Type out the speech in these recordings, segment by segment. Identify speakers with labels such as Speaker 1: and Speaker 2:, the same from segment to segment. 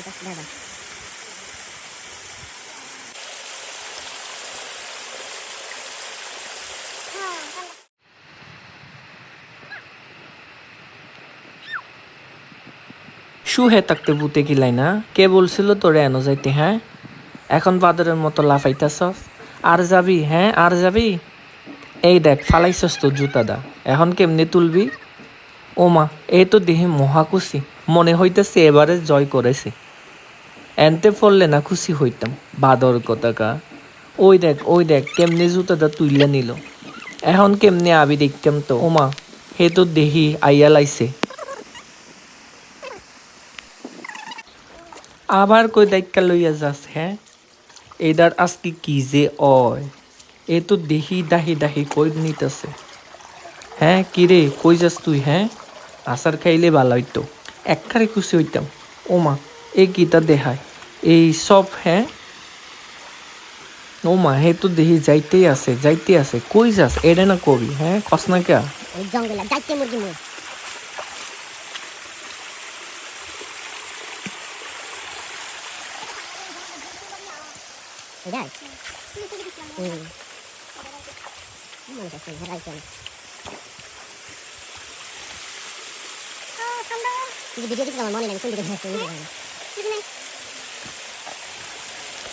Speaker 1: এটা দাদা
Speaker 2: শুহে থাকতে বুতে গিলাই না। কে বলছিল তোরে এনো যাইতে হ্যাঁ? এখন বাদরের মতো লাফাইতাছস আর যাবি হ্যাঁ? আর যাবি? এই দেখ, ফালাইছস তো জুতাদা এখন কেমনে তুলবি? ও মা এই তো দেহে মহাকুশি। মনে হইতেছে এবারে জয় করেছে। এনতে পড়লে না খুশি হইতাম। বাদর কথাকা ওই দেখ ওই দেখ, কেমনে জুতাদা তুইলে নিল? এখন কেমনে আবি দেখতাম তো? ওমা, হে তো দেহি আইয়া লাইছে। আবার কই দায়িত্ব লইয়া যাস হ্যাঁ এদার আজকে কি যে অয়? এ তো দেহি দাহি দাহি কই নিতেছে। হ্যাঁ কি রে কই যাস তুই হ্যাঁ? আসার খাইলে ভালো হইতো। একখারে খুশি হইতাম। ওমা, এ গীতা দেহায়? এই সব হ্যাঁ? ওমা, হে তো দেহি, যাইতেই আছে যাইতে আছে। কই যাস? এডে না কবি হ্যাঁ? কস না কে?
Speaker 1: জঙ্গলে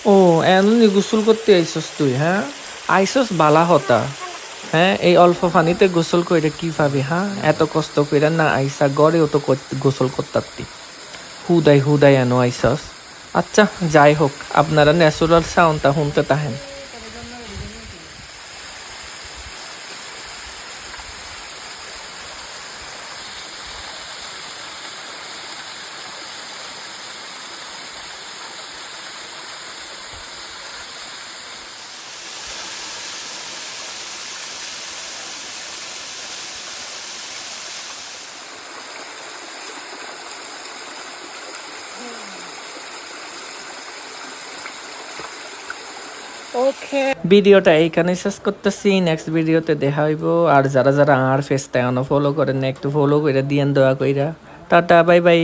Speaker 2: ও গোসল করতে আইসস তুই হ্যাঁ? আইসস বালা হতা। হ্যাঁ এই অল্প পানিতে গোসল কইরা কি পাবি হ্যাঁ? এত কষ্ট কইরা না আইসা গড়েও তো কর- গোসল করতারতি হুদাই হুদাই এনো আইসস। আচ্ছা যাই হোক, আপনারা ন্যাচুরাল সাউন্ডটা শুনতে তাহেন ভিডিওটা এইখানে শেষ করতেছি। নেক্সট ভিডিওতে দেখা হইব। আর যারা যারা আর ফেসটা ফলো করেন, একটু ফলো করে দিয়েন দয়া কইরা। Tata bye bye